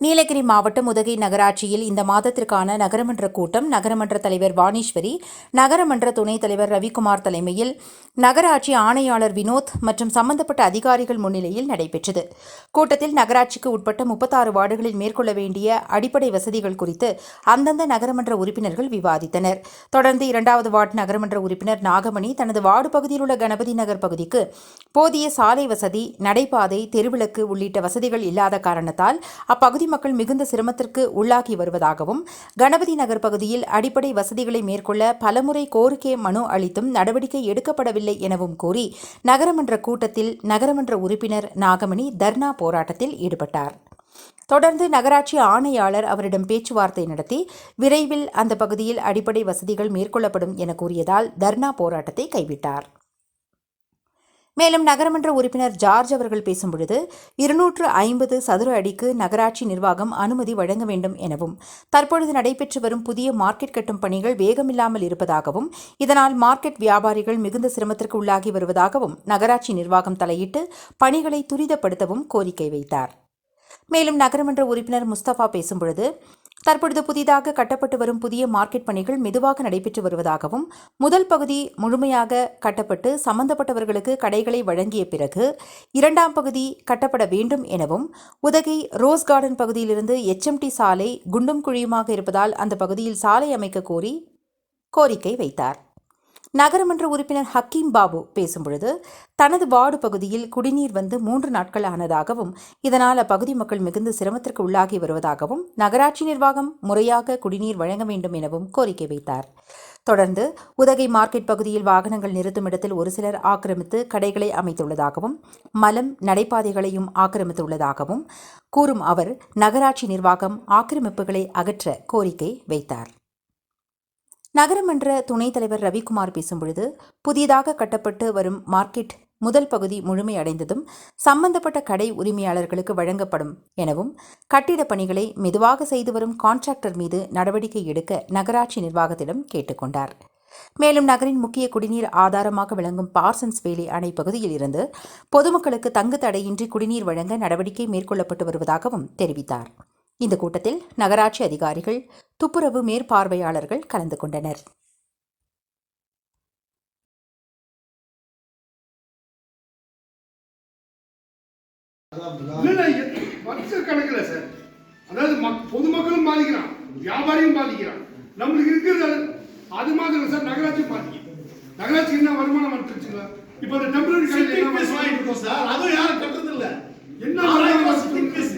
நீலகிரி மாவட்டம் உதகை நகராட்சியில் இந்த மாதத்திற்கான நகரமன்ற கூட்டம் நகரமன்ற தலைவர் வாணீஸ்வரி நகரமன்ற துணைத் தலைவர் ரவிக்குமார் தலைமையில் நகராட்சி ஆணையாளர் வினோத் மற்றும் சம்பந்தப்பட்ட அதிகாரிகள் முன்னிலையில் நடைபெற்றது. கூட்டத்தில் நகராட்சிக்கு உட்பட்ட முப்பத்தாறு வார்டுகளில் மேற்கொள்ள வேண்டிய அடிப்படை வசதிகள் குறித்து அந்தந்த நகரமன்ற உறுப்பினர்கள் விவாதித்தனர். தொடர்ந்து இரண்டாவது வார்டு நகரமன்ற உறுப்பினர் நாகமணி தனது வார்டு பகுதியில் உள்ள கணபதி நகர் பகுதிக்கு போதிய சாலை வசதி நடைபாதை தெருவிளக்கு உள்ளிட்ட வசதிகள் இல்லாத காரணத்தால் அப்பகுதி மக்கள் மிகுந்த சிரமத்திற்கு உள்ளாகி வருவதாகவும் கணபதி நகர் பகுதியில் அடிப்படை வசதிகளை மேற்கொள்ள பலமுறை கோரிக்கை மனு அளித்தும் நடவடிக்கை எடுக்கப்படவில்லை எனவும் கூறி நகரமன்ற கூட்டத்தில் நகரமன்ற உறுப்பினர் நாகமணி தர்ணா போராட்டத்தில் ஈடுபட்டார். தொடர்ந்து நகராட்சி ஆணையாளர் அவரிடம் பேச்சுவார்த்தை நடத்தி விரைவில் அந்த பகுதியில் அடிப்படை வசதிகள் மேற்கொள்ளப்படும் என கூறியதால் தர்ணா போராட்டத்தை கைவிட்டார். மேலும் நகரமன்ற உறுப்பினர் ஜார்ஜ் அவர்கள் பேசும்பொழுது இருநூற்று ஐம்பது சதுர அடிக்கு நகராட்சி நிர்வாகம் அனுமதி வழங்க வேண்டும் எனவும் தற்பொழுது நடைபெற்று வரும் புதிய மார்க்கெட் கட்டும் பணிகள் வேகமில்லாமல் இருப்பதாகவும் இதனால் மார்க்கெட் வியாபாரிகள் மிகுந்த சிரமத்திற்கு உள்ளாகி வருவதாகவும் நகராட்சி நிர்வாகம் தலையிட்டு பணிகளை துரிதப்படுத்தவும் கோரிக்கை வைத்தார். மேலும் நகரமன்ற உறுப்பினர் முஸ்தபா பேசும்பொழுது தற்பொழுது புதிதாக கட்டப்பட்டு வரும் புதிய மார்க்கெட் பணிகள் மெதுவாக நடைபெற்று வருவதாகவும் முதல் பகுதி முழுமையாக கட்டப்பட்டு சம்பந்தப்பட்டவர்களுக்கு கடைகளை வழங்கிய பிறகு இரண்டாம் பகுதி கட்டப்பட வேண்டும் எனவும் உதகை ரோஸ் கார்டன் பகுதியிலிருந்து எச்எம்டி சாலை குண்டும் குழியுமாக இருப்பதால் அந்த பகுதியில் சாலை அமைக்க கோரி கோரிக்கை வைத்தார். நகரமன்ற உறுப்பினர் ஹக்கீம் பாபு பேசும்பொழுது தனது வார்டு பகுதியில் குடிநீர் வந்து மூன்று நாட்கள் ஆனதாகவும் இதனால் அப்பகுதி மக்கள் மிகுந்த சிரமத்திற்கு உள்ளாகி வருவதாகவும் நகராட்சி நிர்வாகம் முறையாக குடிநீர் வழங்க வேண்டும் எனவும் கோரிக்கை வைத்தார். தொடர்ந்து உதகை மார்க்கெட் பகுதியில் வாகனங்கள் நிறுத்தும் இடத்தில் ஒரு சிலர் ஆக்கிரமித்து கடைகளை அமைத்துள்ளதாகவும் மலம் நடைபாதைகளையும் ஆக்கிரமித்துள்ளதாகவும் கூறும் அவர் நகராட்சி நிர்வாகம் ஆக்கிரமிப்புகளை அகற்ற கோரிக்கை வைத்தார். நகரமன்ற துணைத் தலைவர் ரவிக்குமார் பேசும்பொழுது புதிதாக கட்டப்பட்டு வரும் மார்க்கெட் முதல் பகுதி முழுமையடைந்ததும் சம்பந்தப்பட்ட கடை உரிமையாளர்களுக்கு வழங்கப்படும் எனவும் கட்டிடப் பணிகளை மெதுவாக செய்து வரும் கான்ட்ராக்டர் மீது நடவடிக்கை எடுக்க நகராட்சி நிர்வாகத்திடம் கேட்டுக்கொண்டார் மேலும் நகரின் முக்கிய குடிநீர் ஆதாரமாக விளங்கும் பார்சன்ஸ் வேலி அணை பகுதியில் இருந்து பொதுமக்களுக்கு தங்கு தடையின்றி குடிநீர் வழங்க நடவடிக்கை மேற்கொள்ளப்பட்டு வருவதாகவும் தெரிவித்தார். இந்த கூட்டத்தில் நகராட்சி அதிகாரிகள் துப்புரவு மேற்பார்வையாளர்கள் கலந்து கொண்டனர். இல்ல, இல்ல, வருஷ கணக்குல சார். அதாவது மக்- பொதுமக்களும் பாதிக்கிறான் வியாபாரியும் பாதிக்கிறான். நம்மளுக்கு இருக்கிறது அது- மாதிரி சார். நகராட்சியும் பாதிக்கும் நகராட்சி என்ன வருமானம் வந்துருச்சுங்களா? இப்ப இந்த டெம்பரரி சிட்டிங் கடையில் பீஸ் வாங்கிட்டு இருக்கோம் சார் அதுவும் யாரும் கட்டுறது இல்ல என்ன நாலாயிரம் வருமானம் சிட்டிங் பீஸ்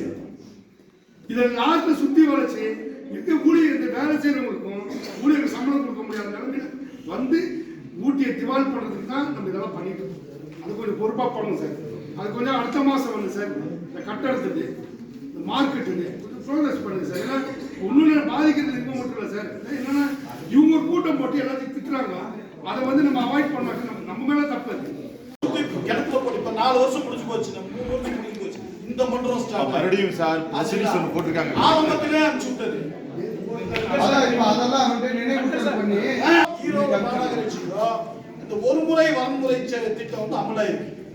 இதை நாட்டை சுத்தி வளைச்சு இருக்க ஊழியர் இந்த வேலை செய்யறவங்களுக்கும் ஊழியருக்கு சம்பளம் கொடுக்க முடியாத நிலைமையில வந்து ஊட்டியை திவால் பண்றதுக்கு தான் நம்ம இதெல்லாம் பண்ணிட்டு இருக்கோம் அது பண்ணணும் சார். அது கொஞ்சம் அடுத்த மாசம் வந்து சார் இந்த கட்டடத்துக்கு இந்த மார்க்கெட்டுக்கு கொஞ்சம் ப்ரோக்ரஸ் பண்ணுங்க சார். ஏன்னா ஒன்றும் பாதிக்கிறது இருக்க மட்டும் இல்லை சார். என்னன்னா இவங்க ஒரு கூட்டம் போட்டு எல்லாத்தையும் திட்டுறாங்க. அதை வந்து நம்ம அவாய்ட் பண்ணாக்க நம்ம நம்ம மேல தப்பு அது. கிணத்துல போட்டு இப்ப நாலு வருஷம் முடிஞ்சு போச்சு மூணு வருஷம் முடிஞ்சு போச்சு. இந்த மன்றம் ஸ்டாப் மறுபடியும் சார் ஃபெசிலிட்டிஸ் ஒன்று போட்டிருக்காங்க. ஆரம்பத்திலே அனுப்பிச்சு விட்டது. அதெல்லாம் வந்து நினைவுறுத்தல் பண்ணி ஹீரோ மாநகராட்சியோ இந்த ஒரு முறை வன்முறை செ- திட்டம் வந்து அமலா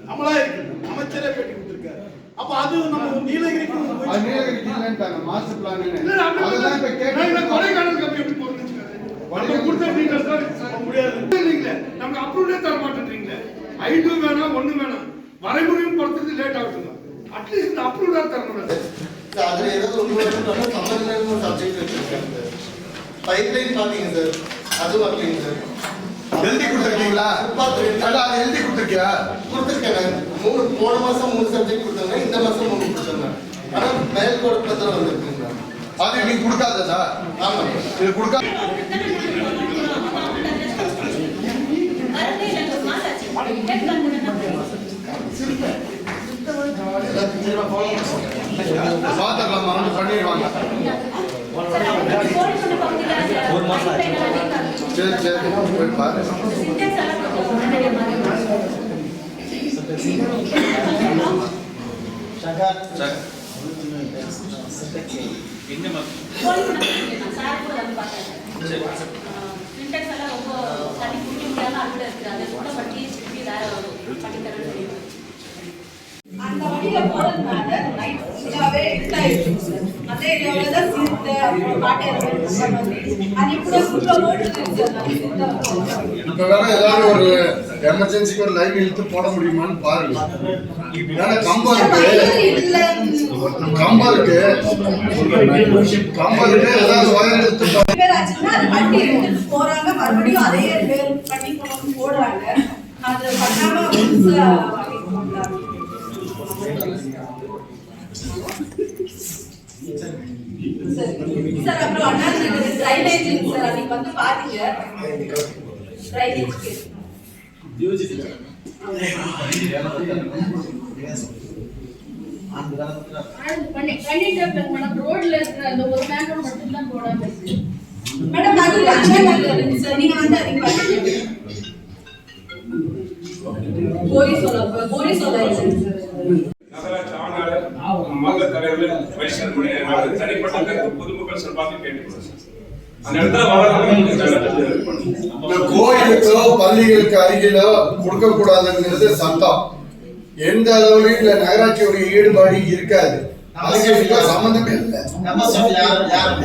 இருக்கு அமலா இருக்கு அமைச்சரே பேட்டி கொடுத்திருக்காரு அப்ப அது நம்ம நீலகிரிக்கு அது நீலகிரிக்கு இல்லைன்ட்டாங்க மாஸ்டர் பிளான் அதெல்லாம் இப்ப இல்ல. நான் இந்த கேட்டு கொடைக்கானலுக்கு அப்படி எப்படி வச்சுக்கோங்க. நம்ம கொடுத்த details தான். முடியாது இல்லைங்களே, நமக்கு approval தர மாட்டேன்றீங்களே. ஐந்து வேணாம், ஒண்ணு வேணாம். வரைமுறையும் பொறுத்தது late ஆகட்டும். Atleast இந்த ஆ தரணும் சார். அதுல ஏதாவது ஒரு சம்மந்தம் ஒரு சப்ஜெக்ட் வச்சிருக்காங்க சார் பைப்லைன் பாத்தீங்க சார் அது வரலைங்க சார் எழுதி கொடுத்துருக்கீங்களா அது எழுதி கொடுத்துருக்கியா கொடுத்துருக்கேன் மூணு போன மாசம் மூணு சப்ஜெக்ட் கொடுத்தாங்க இந்த மாசம் மூணு கொடுத்தாங்க ஆனா மேல் கோடத்துல தான் வந்திருக்குங்க. அது நீ கொடுக்காததா ஆமா. இது கொடுக்கா எல்லாத்தையும் ஃபாலோ பண்ணுவோம் பாத்துக்கலாம் சரி சரி. போய் பாரு. ரொம்ப தண்ணி குடிக்க முடியாத அறுவடை இருக்கிறாங்க அதை சுத்தப்படுத்தி திருப்பி வேற பண்ணித்தரேன்னு அந்த இப்போ வேற ஏதாவது ஒரு எமர்ஜென்சிக்கு ஒரு லைன் இழுத்து போட முடியுமான்னு பாருங்க. ஏன்னா கம்பம் இருக்கு. கம்பம் இருக்கு. கம்பம் இருக்கு. ஏதாவது ஒயர் போறாங்க மறுபடியும் அதே போடுறாங்க. அது பண்ணாம சரி. சார் அப்புறம் அண்ணா ட்ரைனேஜ் சார் அன்னைக்கு வந்து பாத்தீங்க ட்ரைனேஜ் கேஸ் மேடம் அது நீங்க வந்து அதுக்கு சொல்ல சொல்ல தலைவர்கள் வைசியர் முறை என்னோட தனிப்பட்ட கருத்து பொதுமக்கள் சார்பாக கேட்டுக்கொள்கிறேன் சார். அந்த இடத்துல வளர்ந்து இந்த கோயிலுக்கோ பள்ளிகளுக்கு அருகிலோ கொடுக்க கூடாதுங்கிறது சட்டம். எந்த அளவுலயும் இந்த நகராட்சியோட ஈடுபாடு இருக்காது. அதுக்கு இதுக்கு சம்மந்தமே இல்லை.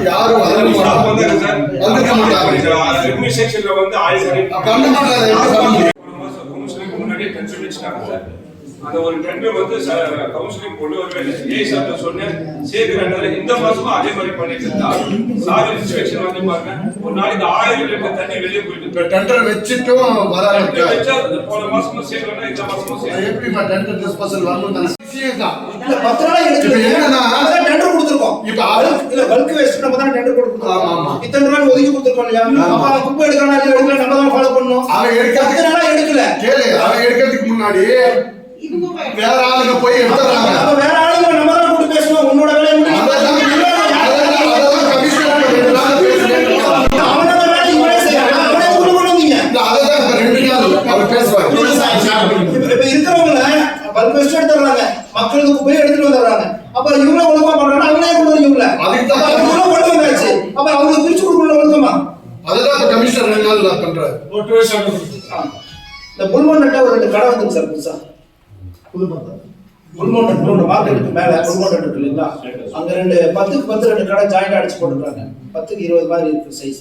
யாரும் வந்துக்க மாட்டாங்க. பண்ண மாட்டாங்க எப்படி பண்ண முடியும் ஒரு மாசம் கவுன்சிலிங் முன்னாடியே டென்ஷன் வச்சுட்டாங்க சார் அந்த ஒரு டெண்டர் வந்து கவுன்சிலிங் கொண்டு வரவே ஏ சார் சொன்னேன். சேர்க்கிறாங்க இந்த மாசமும் அதே மாதிரி பண்ணிட்டு இருந்தா. சார் இன்ஸ்பெக்ஷன் வந்து பாருங்க. ஒரு நாளைக்கு ஆயிரம் லிட்டர் தண்ணி வெளியே போயிட்டு டெண்டர் வச்சுட்டும் இருக்காது வச்சா போன மாசமும் சேர்க்கலன்னா இந்த மாசமும் எப்படிமா டெண்டர் டிஸ்போசல் வரணும் இல்ல பத்து நாளா எடுக்கல இப்ப என்னன்னா- டெண்டர் கொடுத்துருக்கோம். இப்ப இல்ல பல்க் வேஸ்ட் நம்ம தான் டெண்டர் ஆமா, ஆமா. இத்தனை ரூபாய் ஒதுக்கி கொடுத்துருக்கோம் இல்லையா? ஆமா. அப்ப அவன் குப்பை எடுக்கிறானா இல்லையா எடுக்கல நம்ம தான் ஃபாலோ பண்ணணும். அவன் பத்து நாளா எடுக்கல. கேளு அவன் எடுக்கிறதுக்கு முன்னாடி வேற ஆளுங்க போய் எடுத்துறாங்க அப்ப வேற ஆளுங்க நம்ம தான் கூப்பிட்டு பேசணும் உன்னோட வேலையை எடுத்துறாங்க மக்களுக்கு குப்பையை எடுத்துட்டு வந்துடுறாங்க அப்ப இவங்கள ஒழுங்கா பண்றாங்க அவங்களே கொண்டு வந்து இவங்கள. அதுக்கு தான் அப்ப இவங்கள கொண்டு வந்தாச்சு. அப்ப அவங்களுக்கு பிரிச்சு கொடுக்கணும் ஒழுக்கமா அதுதான் கமிஷனர் ரெண்டு நாள் பண்றாரு. இந்த புல்மோண்டட்ட ஒரு ரெண்டு கடை வந்துருக்கு சார் புதுசா. புல்மோண்டன் புல்மோண்டன் மார்க்கெட்டுக்கு மேல புல்மோண்டன் இருக்கு இல்லைங்களா? அங்க ரெண்டு பத்துக்கு பத்து ரெண்டு கடை ஜாயிண்ட் அடிச்சு போட்டுருக்காங்க. பத்துக்கு இருபது மாதிரி இருக்கு சைஸ்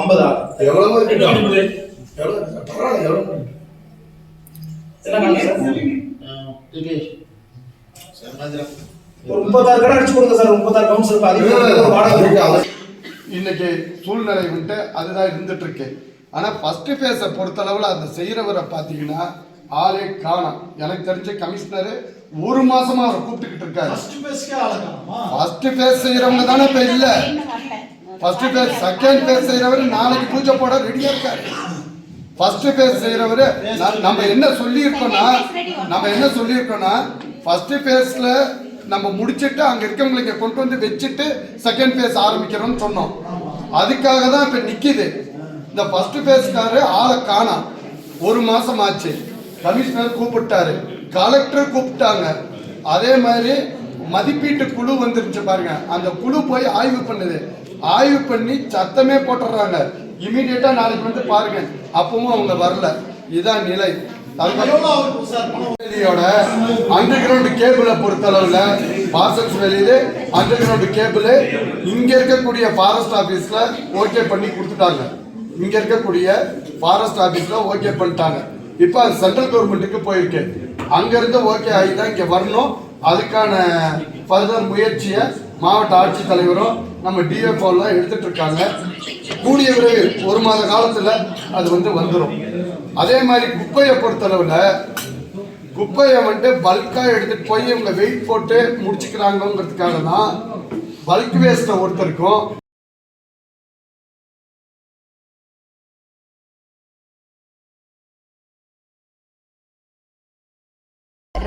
ஐம்பதா? எவ்வளவு இருக்கட்டும் எவ்வளவு பரவாயில்ல எவ்வளவு என்ன பண்ணி ஒரு முப்பத்தாறு கடை அடிச்சு கொடுங்க சார் முப்பத்தாறு கவுன்சில். இன்னைக்கு சூழ்நிலை விட்டு அதுதான் இருந்துட்டு இருக்கு. ஆனா ஃபர்ஸ்ட் ஃபேஸை பொறுத்தளவுல அந்த செய்யறவரை பாத்தீங்கன்னா ஆளே காணோம். எனக்கு தெரிஞ்ச கமிஷனர் ஒரு மாசமா அவரை கூப்பிட்டுக்கிட்டு இருக்காரு. ஃபர்ஸ்ட் ஃபேஸ் செய்யறவங்க தானே இப்ப இல்ல ஃபர்ஸ்ட் ஃபேஸ் செகண்ட் ஃபேஸ் செய்யறவர் நாளைக்கு பூஜை போட ரெடியா இருக்காரு. ஃபர்ஸ்ட் ஃபேஸ் செய்யறவர் நம்ம என்ன சொல்லியிருக்கோம்னா நம்ம என்ன சொல்லியிருக்கோம்னா ஃபர்ஸ்ட் ஃபேஸ்ல நம்ம முடிச்சிட்டு அங்க இருக்கவங்களை இங்க கொண்டு வந்து வச்சுட்டு செகண்ட் ஃபேஸ் ஆரம்பிக்கிறோம்னு சொன்னோம். அதுக்காக தான் இப்ப நிக்குது. இந்த ஃபர்ஸ்ட் ஃபேஸ்காரு ஆளை காணாம் ஒரு மாசம் ஆச்சு கமிஷனர் கூப்பிட்டாரு. கலெக்டர் கூப்பிட்டாங்க. அதே மாதிரி மதிப்பீட்டு குழு வந்துருச்சு பாருங்க. அந்த குழு போய் ஆய்வு பண்ணுது. ஆய்வு பண்ணி சத்தமே போட்டுடுறாங்க இமீடியட்டா நாளைக்கு வந்து பாருங்க. அப்பவும் அவங்க வரல. இதுதான் நிலை. அண்டர் கிரவுண்ட் கேபிளை பொறுத்தளவுல பார்சல்ஸ் வெளியில அண்டர் கிரவுண்ட் கேபிள் இங்க இருக்கக்கூடிய ஃபாரஸ்ட் ஆபீஸ்ல ஓகே பண்ணி கொடுத்துட்டாங்க. இங்க இருக்கக்கூடிய ஃபாரஸ்ட் ஆபீஸ்ல ஓகே பண்ணிட்டாங்க. இப்போ அது சென்ட்ரல் கவர்மெண்ட்டுக்கு போயிருக்கு. அங்க இருந்து ஓகே ஆகி தான் இங்க வரணும். அதுக்கான ஃபர்தர் முயற்சியை மாவட்ட ஆட்சித்தலைவரும் நம்ம டிஎஃப்ஓலாம் எடுத்துட்டு இருக்காங்க. கூடிய விரைவில் ஒரு மாத காலத்துல அது வந்து வந்துடும் அதே மாதிரி குப்பையை பொறுத்தளவுல குப்பையை வந்துட்டு பல்கா எடுத்துட்டு போய் இவங்க வெயிட் போட்டு முடிச்சுக்கிறாங்கிறதுக்காக தான் பல்க் வேஸ்ட்டை ஒருத்தருக்கும்